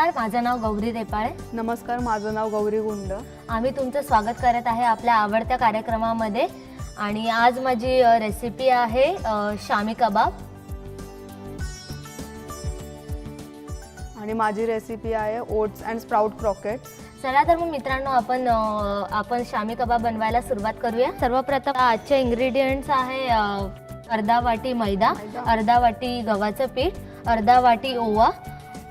नमस्कार माझं नाव गौरी रेपाळे. नमस्कार माझं नाव गौरी गुंड. आम्ही तुमचं स्वागत करत आहे आपल्या आवडत्या कार्यक्रमामध्ये. आणि आज माझी रेसिपी आहे शामी कबाब. आणि माझी रेसिपी आहे ओट्स अँड स्प्राउट क्रॉकेट्स चला तर मग मित्रांनो आपण आपण शामी कबाब बनवायला सुरुवात करूया. सर्वप्रथम आजचे इंग्रेडियंट्स आहे अर्धा वाटी मैदा. अर्धा वाटी गव्हाचं पीठ अर्धा वाटी ओवा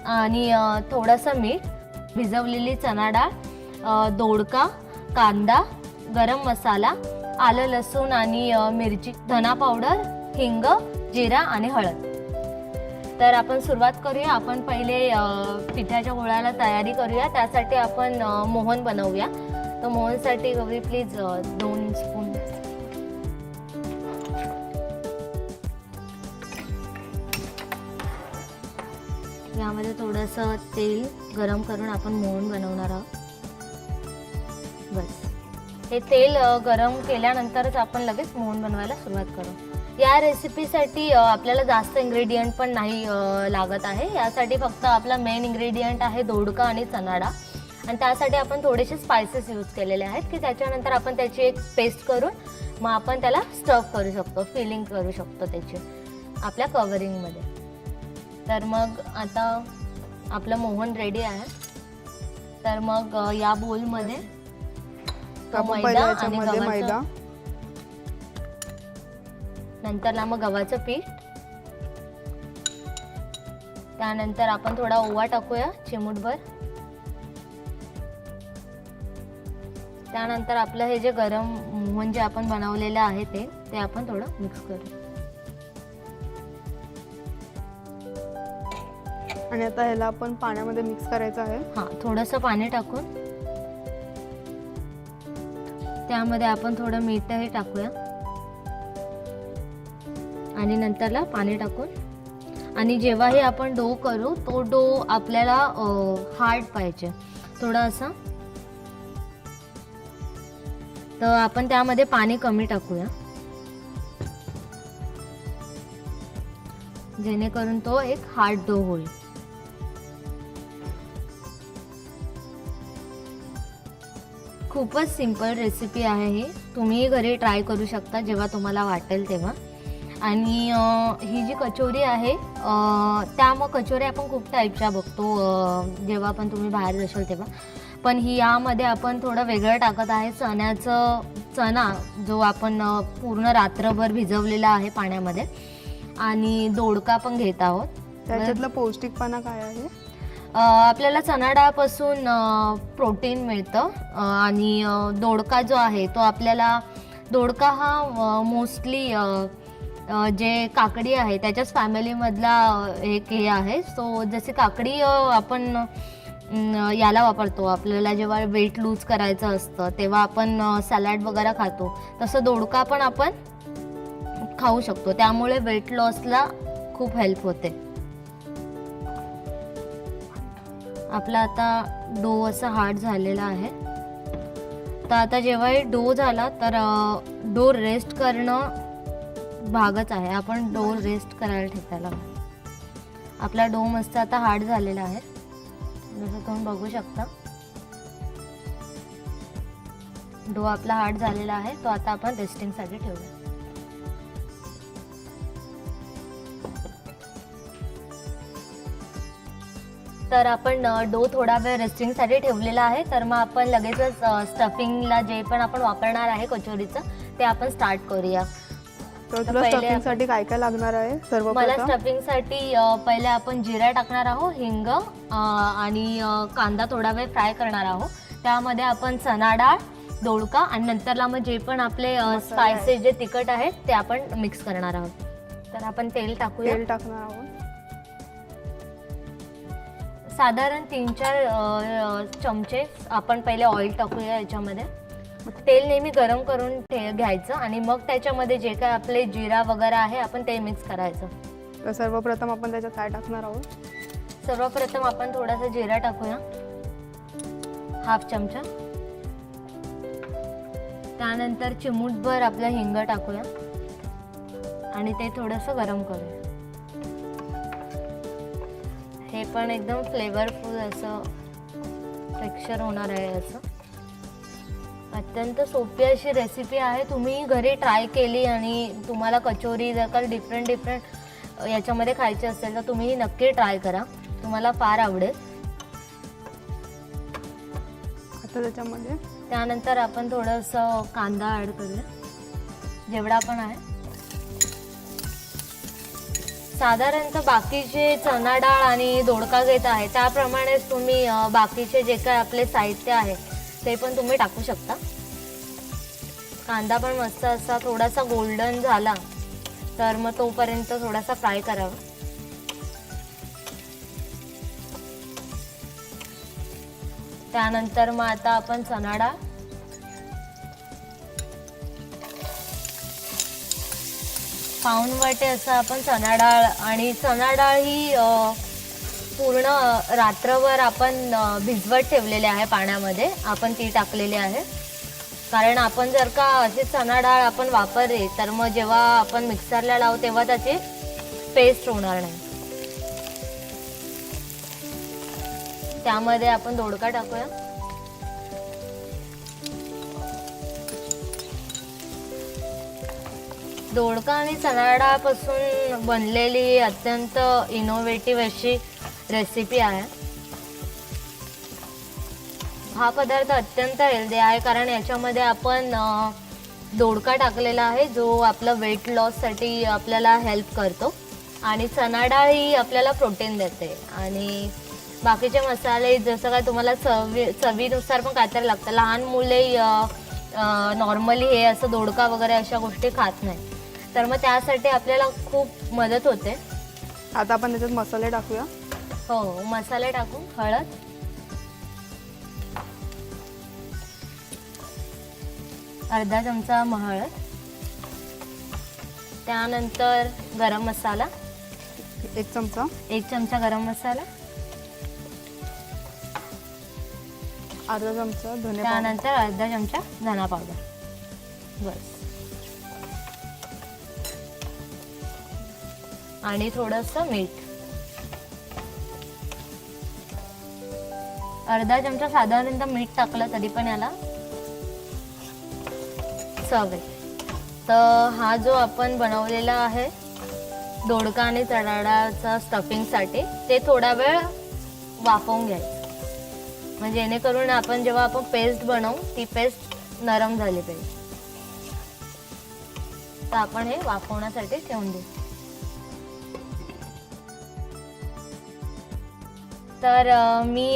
आणि थोडंसं मीठ भिजवलेली चणा डाळ दोडका कांदा गरम मसाला आलं लसूण आणि मिरची धना पावडर हिंग जिरा आणि हळद. तर आपण सुरुवात करूया. आपण पहिले पिठाच्या गोळ्याला तयारी करूया. त्यासाठी आपण मोहन बनवूया. तर मोहनसाठी गौरी प्लीज दोन स्पून यामध्ये थोडंसं तेल गरम करून आपण मोहन बनवणार आहोत. बस. हे तेल गरम केल्यानंतरच आपण लगेच मोहन बनवायला सुरुवात करू. या रेसिपीसाठी आपल्याला जास्त इन्ग्रेडियंट पण नाही लागत आहे. यासाठी फक्त आपला मेन इन्ग्रेडियंट आहे दोडका आणि चनाडा आणि त्यासाठी आपण थोडेसे स्पायसेस यूज केलेले आहेत की त्याच्यानंतर आपण त्याची एक पेस्ट करून मग आपण त्याला स्टफ करू शकतो फिलिंग करू शकतो त्याची आपल्या कवरिंगमध्ये तर मग आता आपलं मोहन रेडी आहे. तर मग अ, या बोलमध्ये तर आपण मैदा पहिल्या आणि याच्यामध्ये गव्हाचं- मैदा. नंतरला मग गव्हाचं पीठ. त्यानंतर आपण थोडा ओवा टाकूया चिमूटभर. त्यानंतर आपलं हे जे गरम मोहन जे आपण बनवलेलं आहे ते ते आपण थोडं मिक्स करू. आणि आता ह्याला आपण पाण्यामध्ये मिक्स करायचं आहे. हां थोडंसं पाणी टाकून. त्यामध्ये आपण थोडं मीठही टाकूया. आणि नंतरला पाणी टाकून. आणि जेव्हाही आपण डो करू तो डो आपल्याला हार्ड पाहिजे. थोडं असं. तर आपण त्यामध्ये पाणी कमी टाकूया. जेणेकरून तो एक हार्ड डो होईल. खूपच सिंपल रेसिपी आहे ही. तुम्ही घरी ट्राय करू शकता जेव्हा तुम्हाला वाटेल तेव्हा. आणि ही जी कचोरी आहे त्या मग कचोरी आपण खूप टाईपच्या बघतो जेव्हा पण तुम्ही बाहेर जाशाल तेव्हा. पण ही यामध्ये आपण थोडं वेगळं टाकत आहे. चण्याचं चणा जो आपण पूर्ण रात्रभर भिजवलेला आहे पाण्यामध्ये. आणि दोडका पण घेत आहोत. त्याच्यातलं पौष्टिकपणा काय आहे? आपल्याला चणा डाळपासून प्रोटीन मिळतं. आणि दोडका जो आहे तो आपल्याला दोडका हा मोस्टली जे काकडी आहे त्याच्याच फॅमिलीमधला एक हे आहे. सो जसे काकडी आपण याला वापरतो. आपल्याला जेव्हा वेट लूज करायचं असतं तेव्हा आपण सॅलॅड वगैरे खातो. तसं दोडका पण आपण खाऊ शकतो. त्यामुळे वेट लॉसला खूप हेल्प होते. आपला आता डो असा हार्ड झालेला आहे. तर आता जेव्हाही डो झाला तर डो रेस्ट करणं भागच आहे. आपण डो रेस्ट करायला ठेवायला आपला डो मस्त आता हार्ड झालेला आहे. जसं तुम्ही बघू शकता. डो आपला हार्ड झालेला आहे. तो आता आपण रेस्टिंगसाठी ठेवूया. तर आपण डो थोडा वेळ रेस्टिंगसाठी ठेवलेला आहे. तर मग आपण लगेचच स्टफिंगला जे पण आपण वापरणार आहे कचोरीचं ते आपण स्टार्ट करूया. तर तुला पहिले स्टफिंगसाठी काय काय लागणार आहे? मला सर्वप्रथम स्टफिंगसाठी अ, पहिले आपण जिरा टाकणार आहोत हिंग अ, आणि अ, कांदा थोडा वेळ फ्राय करणार आहोत. त्यामध्ये आपण चणा डाळ दोडका आणि नंतरला मग जे पण आपले मसाले स्पायसेस जे तिखट आहेत ते आपण मिक्स करणार आहोत. तर आपण तेल टाकूया. तेल टाकणार आहोत. साधारण तीन चार चमचे आपण पहिले ऑइल टाकूया याच्यामध्ये. तेल नेहमी गरम करून ठे- घ्यायचं आणि मग त्याच्यामध्ये जे काय आपले जिरा वगैरे आहे आपण ते मिक्स करायचं. तर सर्वप्रथम आपण त्याच्यात काय टाकणार आहोत? सर्वप्रथम आपण थोडासा जिरा टाकूया. हाफ चमचा. त्यानंतर चिमूटभर आपलं हिंग टाकूया. आणि ते थोडंसं गरम करूया. पण एकदम फ्लेवरफुल असं टेक्स्चर होणार आहे असं. अत्यंत सोपी अशी रेसिपी आहे. तुम्ही घरी ट्राय केली आणि तुम्हाला कचोरी जर का डिफरंट डिफरंट याच्यामध्ये खायची असेल तर तुम्ही नक्की ट्राय करा. तुम्हाला फार आवडेल. आता त्याच्यामध्ये? त्यानंतर आपण थोडंसं कांदा ॲड करूया. जेवढा पण आहे. साधारणतः बाकीचे चणा डाळ आणि दोडका घेत आहे त्याप्रमाणेच तुम्ही बाकीचे जे काय आपले साहित्य आहे ते पण तुम्ही टाकू शकता. कांदा पण मस्त असा थोडासा गोल्डन झाला तर मग तोपर्यंत थोडासा फ्राय करावा. त्यानंतर मग आता आपण चणा डाळ पाऊण वाटे असं आपण चणा डाळ आणि चणा डाळ ही पूर्ण रात्रभर आपण भिजवत ठेवलेली आहे पाण्यामध्ये. आपण ती टाकलेली आहे. कारण आपण जर का अशी चणा डाळ आपण वापरली तर मग जेव्हा आपण मिक्सरला लावू तेव्हा त्याची पेस्ट होणार नाही. त्यामध्ये आपण दोडका टाकूया. दोडका आणि चणा डाळपासून बनलेली अत्यंत इनोव्हेटिव्ह अशी रेसिपी आहे. हा पदार्थ अत्यंत हेल्दी आहे कारण याच्यामध्ये आपण दोडका टाकलेला आहे जो आपलं वेट लॉससाठी आपल्याला हेल्प करतो. आणि चणा डाळ ही आपल्याला प्रोटीन देते. आणि बाकीचे मसाले जसं काय तुम्हाला चवी चवीनुसार पण काहीतरी लागतं. लहान मुले नॉर्मली हे असं दोडका वगैरे अशा गोष्टी खात नाही तर मग त्यासाठी आपल्याला खूप मदत होते. आता आपण त्याच्यात मसाले टाकूया. हो मसाले टाकू हळद. अर्धा चमचा हळद. त्यानंतर गरम मसाला. एक चमचा. एक चमचा गरम मसाला. अर्धा चमचा धने. त्यानंतर अर्धा चमचा धना पावडर. बस. आणि थोडंसं मीठ. अर्धा चमचा साधारणतः मीठ टाकलं तरी पण याला चव तर हा जो आपण बनवलेला आहे दोडका आणि चणाडाचा स्टफिंगसाठी ते थोडा वेळ वाफवून घ्यायचं. म्हणजे जेणेकरून आपण जेव्हा आपण पेस्ट बनवू ती पेस्ट नरम झाली पाहिजे. तर आपण हे वाफवण्यासाठी ठेवून देऊ. तर मी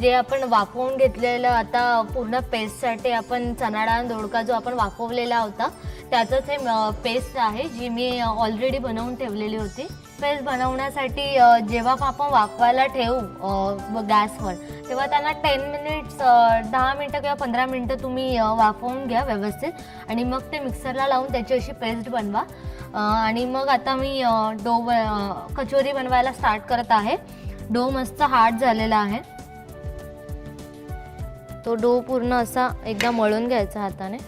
जे आपण वाफवून घेतलेलं आता पूर्ण पेस्टसाठी आपण चणाडा दोडका जो आपण वाफवलेला होता त्याचंच हे पेस्ट आहे जी मी ऑलरेडी बनवून ठेवलेली होती. पेस्ट बनवण्यासाठी जेव्हा आपण वाफवायला ठेवू गॅसवर तेव्हा त्यांना टेन मिनिट्स दहा मिनटं किंवा पंधरा मिनटं तुम्ही वाफवून घ्या व्यवस्थित आणि मग ते मिक्सरला लावून त्याची अशी पेस्ट बनवा. आणि मग आता मी डो कचोरी बनवायला स्टार्ट करत आहे. डो मस्त हार्ड झालेला आहे. तो डो पूर्ण असा एकदा मळून घ्यायचा हाताने.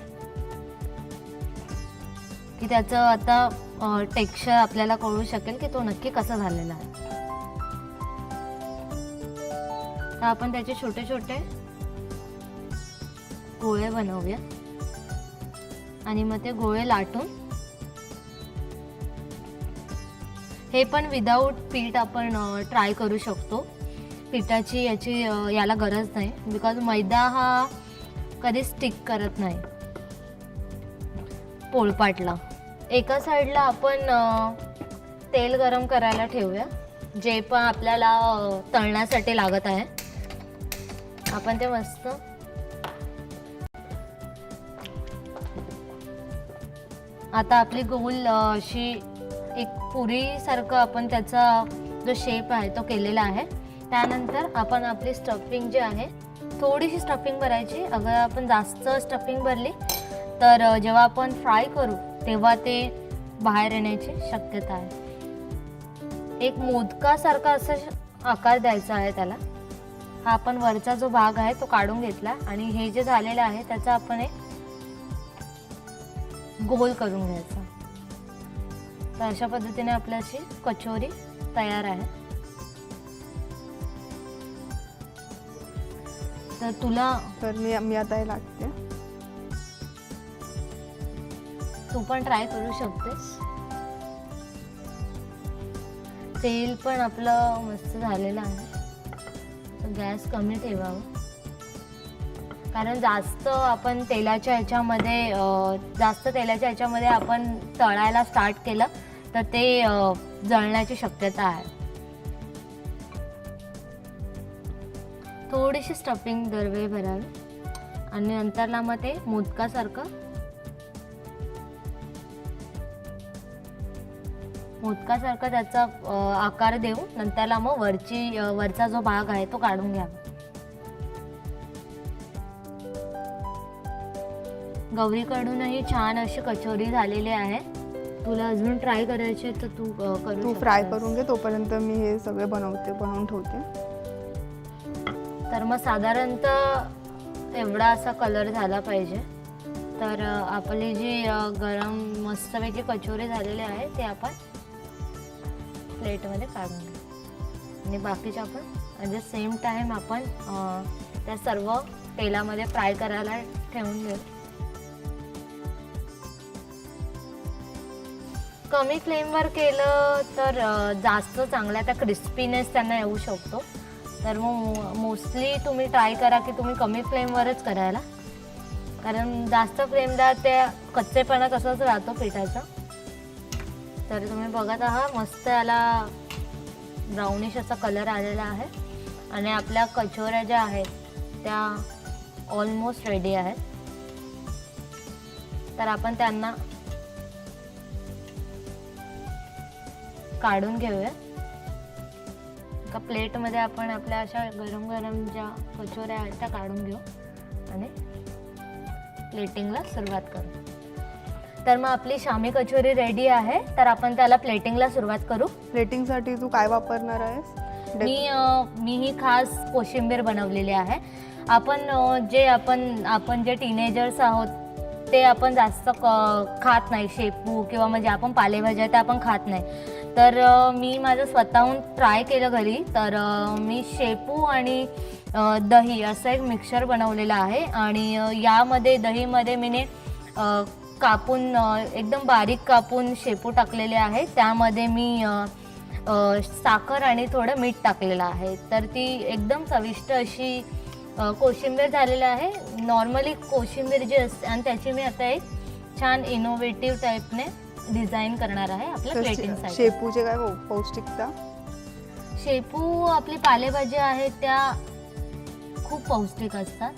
की त्याचं आता टेक्स्चर आपल्याला कळू शकेल की तो नक्की कसा झालेला आहे. तर आपण त्याचे छोटे छोटे गोळे बनवूया. आणि मग ते गोळे लाटून हे पण विदाऊट पीठ आपण ट्राय करू शकतो. पिठाची याची याला गरज नाही. बिकॉज मैदा हा कधी स्टिक करत नाही. पोळपाटला. एका साईडला आपण तेल गरम करायला ठेवूया. जे पण आपल्याला तळण्यासाठी लागत आहे. आपण ते मस्त आता आपली गोल अशी एक पुरीसारखं आपण त्याचा जो शेप आहे तो केलेला आहे. त्यानंतर आपण आपली स्टफिंग जी आहे थोडीशी स्टफिंग भरायची. अगर आपण जास्त स्टफिंग भरली तर जेव्हा आपण फ्राय करू तेव्हा ते बाहेर येण्याची शक्यता आहे. एक मोदकासारखा असं श- आकार द्यायचा आहे त्याला. हा आपण वरचा जो भाग आहे तो काढून घेतला आणि हे जे झालेलं आहे त्याचा आपण एक गोल करून घ्यायचा. तर अशा पद्धतीने आपल्याची कचोरी तयार आहे. तर तुला तर मी मी आता हे लाटते तू पण ट्राय करू शकतेस. तेल पण आपलं मस्त झालेलं आहे. गॅस कमी ठेवावं. कारण जास्त आपण तेलाच्या ह्याच्यामध्ये जास्त तेलाच्या ह्याच्यामध्ये आपण तळायला स्टार्ट केलं तर ते जळण्याची शक्यता आहे. थोडीशी स्टफिंग दरवेळी भरावी आणि नंतरला मग ते मोदकासारखं मोदकासारखं त्याचा आकार देऊ नंतरला मग वरची वरचा जो भाग आहे तो काढून घ्यावा. गौरीकडूनही छान अशी कचोरी झालेली आहे. तुला अजून ट्राय करायची तर तू अ, करू तू फ्राय शकतेस. करून घे तोपर्यंत मी हे सगळे बनवते बनवून ठेवते. तर मग साधारणतः एवढा असा कलर झाला पाहिजे. तर अ, आपली जी अ, गरम मस्तपैकी कचोरी झालेली आहे ते आपण प्लेटमध्ये काढून घेऊ. आणि बाकीचे आपण द सेम टाईम आपण अ, त्या सर्व तेलामध्ये फ्राय करायला ठेवून घेऊ कमी फ्लेमवर केलं तर जास्त चांगलं त्या क्रिस्पीनेस त्यांना येऊ शकतो. तर मग मोस्टली तुम्ही ट्राय करा की तुम्ही कमी फ्लेमवरच करायला. कारण जास्त फ्लेमला त्या कच्चेपणा तसाच राहतो पिठाचा. तर तुम्ही बघत आहात मस्त याला ब्राउनिश असा कलर आलेला आहे. आणि आपल्या कचोऱ्या ज्या आहेत त्या ऑलमोस्ट रेडी आहेत. तर आपण त्यांना काढून घेऊया. एका प्लेटमध्ये आपण आपल्या अशा गरम गरम ज्या कचोऱ्या आहेत त्या काढून घेऊ आणि प्लेटिंगला सुरुवात करू. तर मग आपली शामी कचोरी रेडी आहे तर आपण त्याला प्लेटिंगला सुरुवात करू. प्लेटिंगसाठी तू काय वापरणार आहेस? मी मी ही खास कोशिंबीर बनवलेली आहे. आपण जे आपण आपण जे टीनेजर्स आहोत ते आपण जास्त खात नाही. शेपू किंवा म्हणजे आपण पालेभाज्या त्या आपण खात नाही. तर मी माझं स्वतःहून ट्राय केलं घरी. तर मी शेपू आणि दही असं एक मिक्सर बनवलेलं आहे. आणि यामध्ये दहीमध्ये मीने कापून एकदम बारीक कापून शेपू टाकलेले आहे. त्यामध्ये मी साखर आणि थोडं मीठ टाकलेलं आहे. तर ती एकदम चविष्ट अशी कोशिंबीर झालेलं आहे. नॉर्मली कोशिंबीर जी असते आणि त्याची मी आता एक छान इनोव्हेटिव्ह टाईपने डिझाईन करणार आहे आपल्या प्लेटिंगसाठी शेपूचे काय पौ- पौष्टिकता? शेपू आपली पालेभाज्या आहेत त्या खूप पौष्टिक असतात.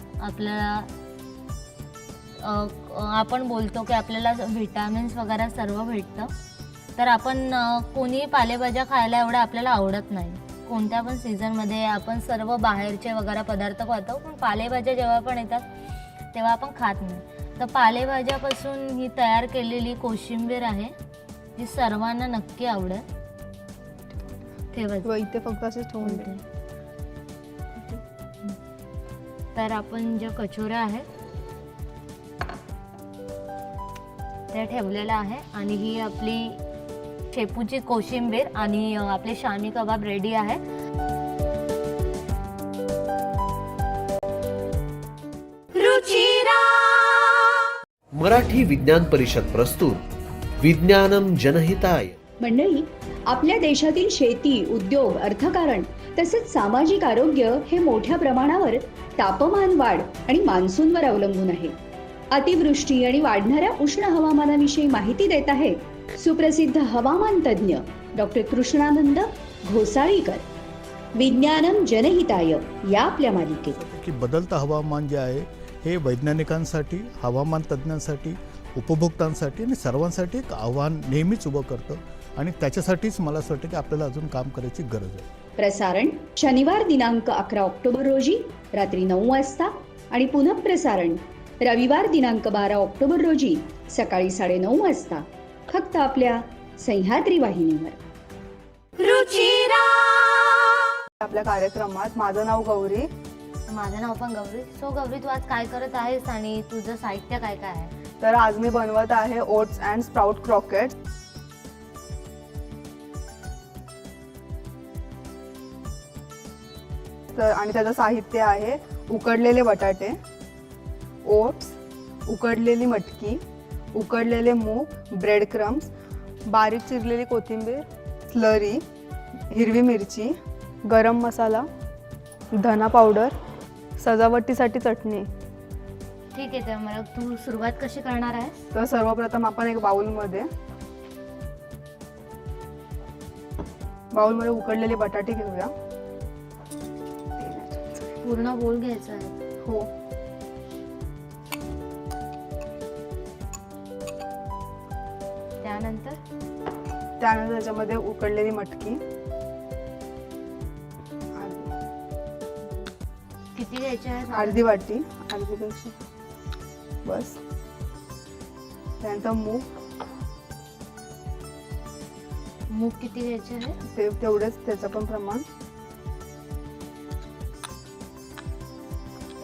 अ, अ, आपण बोलतो की आपल्याला व्हिटॅमिन्स वगैरे सर्व भेटतं. तर आपण अ, कोणीही पालेभाज्या खायला एवढं आपल्याला आवडत नाही. कोणत्या पण सीझनमध्ये आपण सर्व बाहेरचे वगैरे पदार्थ खातो पण पालेभाज्या जेव्हा पण येतात तेव्हा आपण खात नाही. तर पालेभाज्यापासून ही तयार केलेली कोशिंबीर आहे. जी सर्वांना नक्की आवडेल. ठेवायचं इथे फक्त असे ठेवून दे. तर आपण ज्या कचोऱ्या आहेत त्या ठेवलेल्या आहे आणि ही आपली शेपूची कोशिंबीर आणि आपले शामी कबाब रेडी आहे मराठी विज्ञान परिषद प्रस्तुत. विज्ञानम जनहिताय. मंडळी आपल्या देशातील शेती उद्योग अर्थकारण तसेच सामाजिक आरोग्य हे मोठ्या प्रमाणावर तापमान वाढ आणि मान्सूनवर अवलंबून आहे. अतिवृष्टी आणि वाढणाऱ्या उष्ण हवामानाविषयी माहिती देत आहे सुप्रसिद्ध हवामान तज्ज्ञ डॉक्टर कृष्णानंद घोसाळीकर. विज्ञानम जनहिताय या आपल्या मालिकेत. की बदलतं हवामान जे आहे हे वैज्ञानिकांसाठी हवामान तज्ज्ञांसाठी उपभोक्तांसाठी आणि सर्वांसाठी एक आव्हान नेहमीच उभं करतं आणि त्याच्यासाठीच मला असं वाटतं की आपल्याला अजून काम करायची गरज आहे. प्रसारण शनिवार दिनांक अकरा ऑक्टोबर रोजी रात्री नऊ वाजता आणि पुनःप्रसारण रविवार दिनांक बारा ऑक्टोबर रोजी सकाळी साडेनऊ वाजता. फक्त आपल्या सह्याद्री वाहिनीवर. आपल्या कार्यक्रमात माझं नाव गौरी माझं नाव पण गौरी. सो गौरी तू आज काय करत आहेस आणि तुझं साहित्य काय काय आहे? तर आज मी बनवत आहे ओट्स अँड स्प्राउट क्रॉकेट. तर आणि त्याचं साहित्य आहे उकडलेले बटाटे ओट्स उकडलेली मटकी उकडलेले मूग ब्रेड क्रम्स बारीक चिरलेली कोथिंबीर स्लरी हिरवी मिरची गरम मसाला धना पावडर सजावटीसाठी चटणी. ठीक आहे तर मला तू सुरुवात कशी करणार आहेस? तर सर्वप्रथम आपण एक बाउलमध्ये बाउलमध्ये उकडलेले बटाटे घेऊया. पूर्ण बोल घ्यायचा आहे. हो. त्यानंतर? त्यानंतर त्याच्यामध्ये उकडलेली मटकी. आहेत अर्धी वाटी. अर्धी पेक्षा बस. त्यानंतर मूग. मूग किती घ्यायचे आहे? ते तेवढेच त्याचं पण प्रमाण.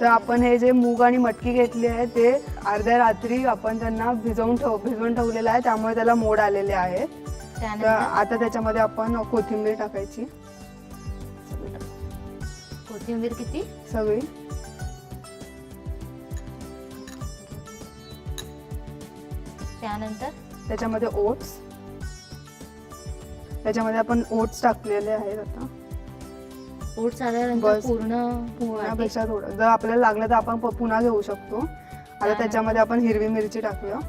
तर आपण हे जे मूग आणि मटकी घेतली आहे ते अर्ध्या रात्री आपण त्यांना भिजवून ठेव भिजवून ठेवलेलं आहे त्यामुळे त्याला मोड आलेले आहेत तर आता त्याच्यामध्ये आपण कोथिंबीर टाकायची. कोथिंबीर किती? सगळी. त्यानंतर? त्याच्यामध्ये ओट्स. त्याच्यामध्ये आपण ओट्स टाकलेले आहेत आता. साधारण बस. पूर्ण वाटी. पुण्यापेक्षा थोडं. जर आपल्याला लागलं तर आपण प- पुन्हा घेऊ शकतो. आता? त्याच्यामध्ये आपण हिरवी मिरची टाकूया.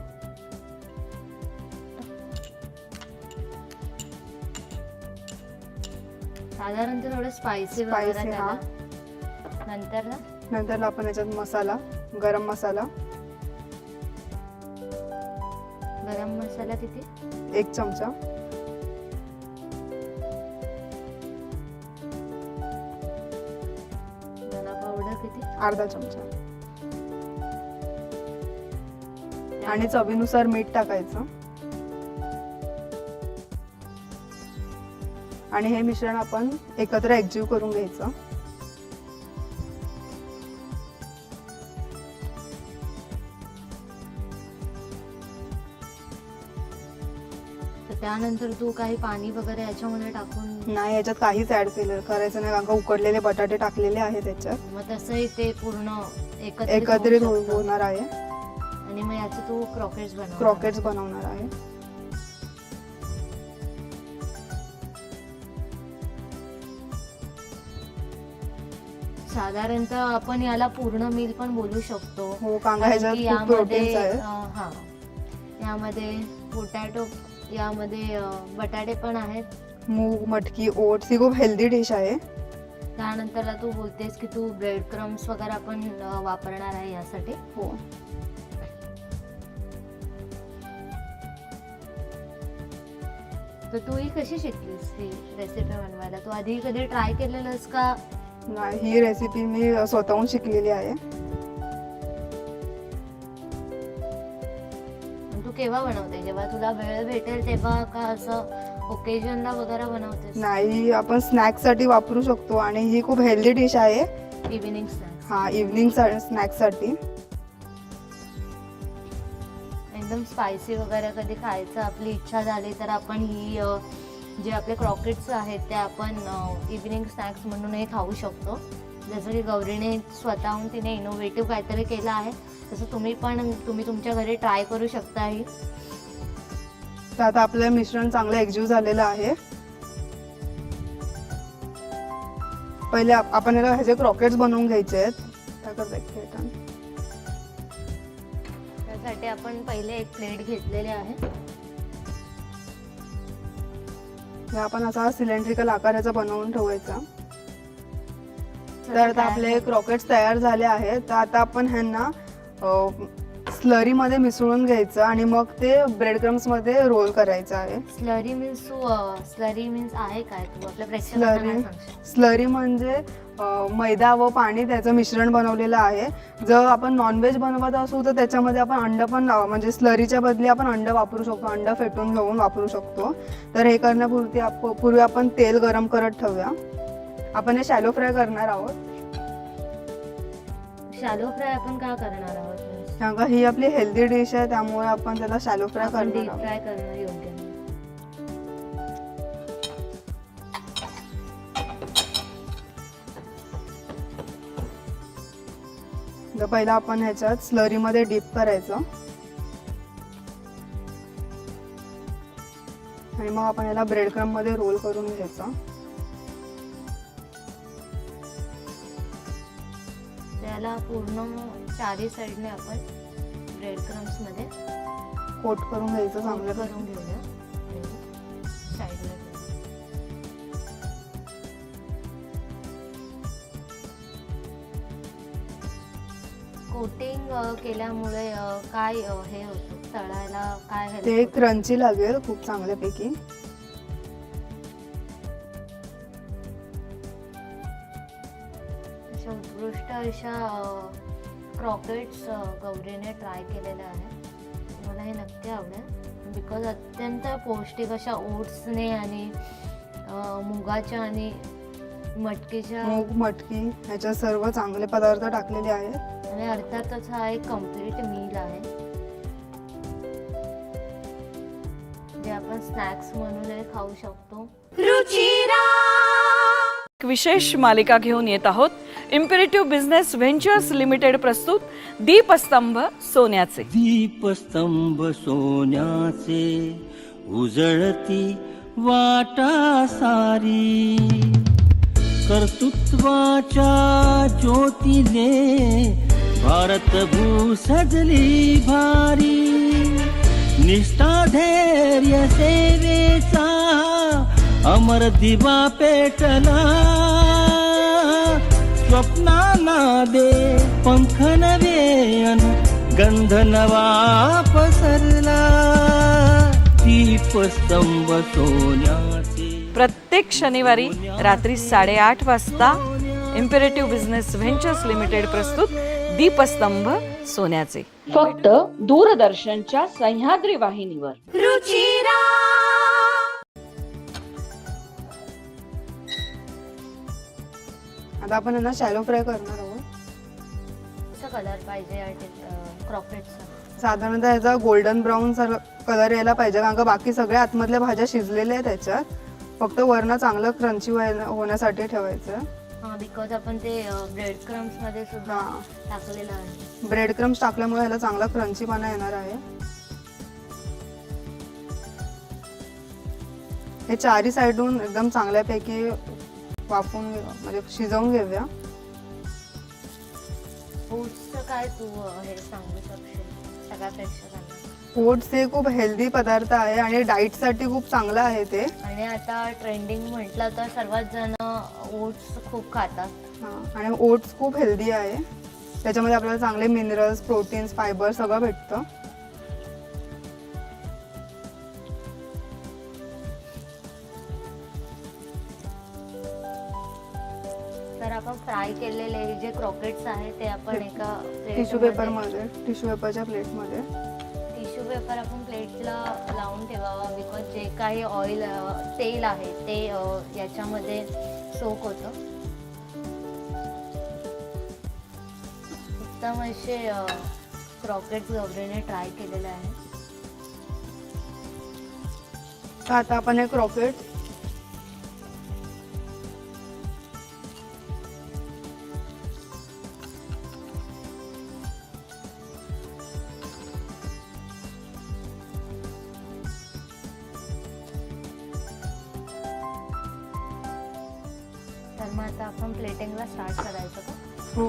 साधारणतः थोडं स्पायसी Spicy, वगैरे हा. त्याला. नंतर ना? नंतर आपण याच्यात मसाला गरम मसाला. गरम मसाला किती? एक चमचा. धना पावडर किती? अर्धा चमचा. आणि चवीनुसार मीठ टाकायचं. आणि हे मिश्रण आपण एकत्र एकजीव करून घ्यायचं. त्यानंतर तू काही पाणी वगैरे याच्यामध्ये टाकून नाही याच्यात काहीच ऍड केलं. करायचं नाही कारण का उकडलेले बटाटे टाकलेले आहे त्याच्यात मग तसंही ते पूर्ण एकत्रित एकत्रित होऊ हो- शकतं. होणार आहे. आणि मग याचे तू क्रॉकेट्स बनव क्रॉकेट्स बनवणार आहे. साधारणतः आपण याला पूर्ण मिल पण बोलू शकतो. हो कांदा कारण ह्याच्यात की खूप प्रोटीन्स आहे अं, हा. यामध्ये पोटॅटो यामध्ये बटाटे पण आहेत. मूग मटकी ओट्स ही खूप हेल्दी डिश आहे. त्यानंतरला तू बोलतेस की तू ब्रेड क्रम्स वगैरे आपण वापरणार आहे यासाठी. हो. तर तू ही कशी शिकलीस ही रेसिपी बनवायला? तू आधी कधी ट्राय केलेलंस का? नाही ही रेसिपी मी स्वतःहून शिकलेली आहे. केव्हा बनवते? जेव्हा तुला वेळ भेटेल तेव्हा का असं ओकेजनला वगैरे बनवतेस? नाही आपण स्नॅक्ससाठी वापरू शकतो आणि ही खूप हेल्दी डिश आहे. इव्हिनिंग स्नॅक्स हा इव्हनिंग स्नॅक्ससाठी. एकदम स्पायसी वगैरे कधी खायचं आपली इच्छा झाली तर आपण ही जे आपले क्रॉकेट्स आहेत ते आपण इव्हिनिंग स्नॅक्स म्हणूनही खाऊ शकतो. जसं की गौरीने स्वतःहून तिने इनोव्हेटिव्ह काहीतरी केलं आहे तसं तुम्ही पण तुम्ही तुमच्या घरी ट्राय करू शकता ही तर आता आपलं मिश्रण चांगलं एकजीव झालेलं आहे. पहिले आप- आपण याला ह्याचे क्रॉकेट्स बनवून घ्यायचे आहेत. त्यासाठी आपण पहिले एक प्लेट घेतलेली आहे. आपण असा सिलेंड्रिकल आकाराचा बनवून ठेवायचा. तर आता आपले. क्रॉकेट्स तयार झाले आहेत. तर आता आपण ह्यांना स्लरीमध्ये मिसळून घ्यायचं आणि मग ते ब्रेड क्रम्समध्ये रोल करायचं आहे. स्लरी मीन्स तू स्लरी मीन्स आहे काय? तू आपल्या प्रेक्षकांना सांगशील? स्लरी म्हणजे अ, मैदा व पाणी त्याचं मिश्रण बनवलेलं आहे. जर आपण नॉनव्हेज बनवत असू तर त्याच्यामध्ये आपण अंड पण अ, म्हणजे स्लरीच्या बदली आपण अंड वापरू शकतो. अंड फेटून घेऊन वापरू शकतो. तर हे करण्यापूर्वी आप पूर्वी आपण तेल गरम करत ठेवूया. आपण हे शॅलो फ्राय करणार आहोत. शॅलो फ्राय आपण का करणार आहोत? कारण का ही आपली हेल्दी डिश आहे त्यामुळे आपण त्याला शॅलो फ्राय आपण करणार डीप आहोत. फ्राय करणं योग्य. नाही. तर पहिला आपण ह्याच्यात स्लरीमध्ये डीप करायचं. आणि मग आपण याला ब्रेड क्रममध्ये रोल करून घ्यायचं. त्याला पूर्ण चारी साईडने आपण ब्रेड क्रम्समध्ये कोट करून घ्यायचं चांगलं. करून घेऊया. साईडला कोटिंग केल्यामुळे काय हे होतं? तळायला काय ते? क्रंची लागेल खूप चांगल्यापैकी. अशा क्रॉकेट्स गौरीने ट्राय केलेल्या आहेत. मला हे नक्की आवडेल. बिकॉज अत्यंत पौष्टिक अशा ओट्सने आणि अ, मुगाच्या आणि मटकीच्या मूग मटकी ह्याच्यात सर्व चांगले पदार्थ टाकलेले आहेत. आणि अर्थातच हा एक कंप्लीट मील आहे. जे आपण स्नॅक्स म्हणूनही खाऊ शकतो. एक विशेष मालिका घेऊन येत आहोत. इम्पेरेटिव्ह बिझनेस व्हेंचर्स लिमिटेड प्रस्तुत दीपस्तंभ सोन्याचे. दीपस्तंभ सोन्याचे उजळती वाटा सारी. कर्तृत्वाच्या ज्योतीने भारतभू सजली भारी. निष्ठा धैर्य सेवेचा अमर दिवा पेटला स्वप्नांना दे पंख नवे अन गंध नवा पसरला दीपस्तंभ सोन्याचे प्रत्येक शनिवारी रात्री साडेआठ वाजता इम्पेरेटिव्ह बिझनेस व्हेंचर्स लिमिटेड प्रस्तुत दीपस्तंभ सोन्याचे. फक्त दूरदर्शनच्या सह्याद्री वाहिनीवर. आता आपण यांना शॅलो फ्राय करणार आहोत. कलर पाहिजे क्रॉकेटचा साधारणतः ह्याचा गोल्डन ब्राऊन कलर यायला पाहिजे कारण का बाकी सगळ्या आतमधल्या भाज्या शिजलेल्या आहेत त्याच्यात. फक्त वरण चांगलं क्रंची होण्यासाठी ठेवायचं. बिकॉज आपण ते ब्रेड क्रम्समध्ये सुद्धा. टाकलेलं आहे. ब्रेड क्रम्स टाकल्यामुळे ह्याला चांगला क्रंचीपणा येणार आहे. हे चारी साईडून एकदम चांगल्यापैकी वाफून घे- म्हणजे शिजवून घेऊया. ओट्सचं काय तू हे सांगू शकशील? सगळ्या प्रेक्षकांना ओट्स हे खूप हेल्दी पदार्थ आहे आणि डाईटसाठी खूप चांगलं आहे ते. आणि आता ट्रेंडिंग म्हटलं तर सर्वात जण ओट्स खूप खातात. हा, आणि ओट्स खूप हेल्दी आहे. त्याच्यामध्ये आपल्याला चांगले मिनरल्स प्रोटीन्स फायबर सगळं भेटतं. फ्राय केलेले जे क्रॉकेट्स आहे ते आपण एका टिश्यू पेपरमध्ये टिश्यू पेपरच्या प्लेटमध्ये टिश्यू पेपर आपण प्लेटला लावून ठेवावा बिकॉज जे काही ऑइल तेल आहे ते याच्यामध्ये सोक होतं. उत्तम असे क्रॉकेट्स गौरीने ट्राय केलेले आहे आता आपण हे क्रॉकेट आता आपण प्लेटिंगला स्टार्ट करायचं का? हो.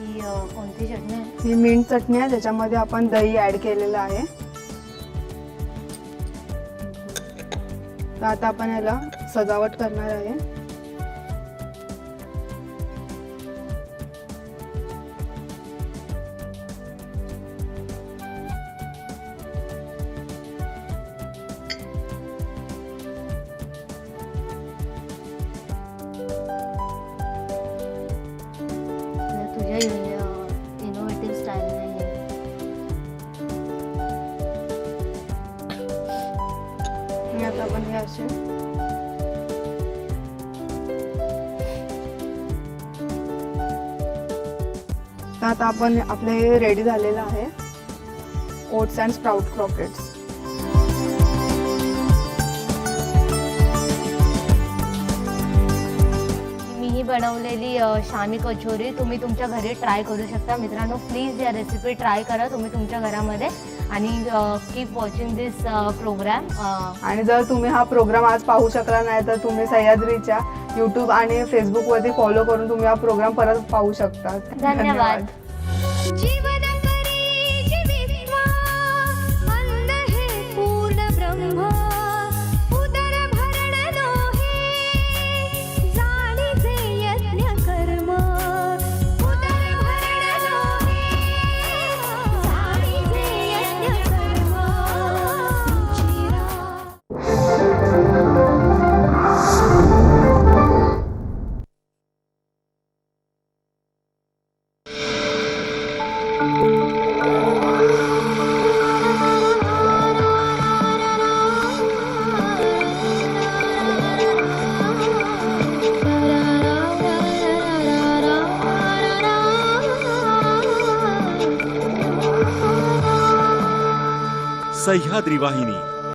ही अ, कोणती चटणी आहे? ही मिंट चटणी आहे त्याच्यामध्ये आपण दही ऍड केलेलं आहे. तर आता आपण याला सजावट करणार आहे. तर इनोव्हेटिव्ह स्टाईल नाही आहे. आता आपण हे असे. तर आता आपण आपलं हे रेडी झालेलं आहे. ओट्स अँड स्प्राउट क्रॉकेट्स बनवलेली शामी कचोरी तुम्ही तुमच्या घरी ट्राय करू शकता. मित्रांनो प्लीज या रेसिपी ट्राय करा तुम्ही तुमच्या घरामध्ये. आणि कीप वॉचिंग दिस प्रोग्राम आणि जर तुम्ही हा प्रोग्राम आज पाहू शकला नाही तर तुम्ही सह्याद्रीच्या यूट्यूब आणि फेसबुकवरती फॉलो करून तुम्ही हा प्रोग्राम परत पाहू शकता. धन्यवाद. सह्याद्री वाहिनी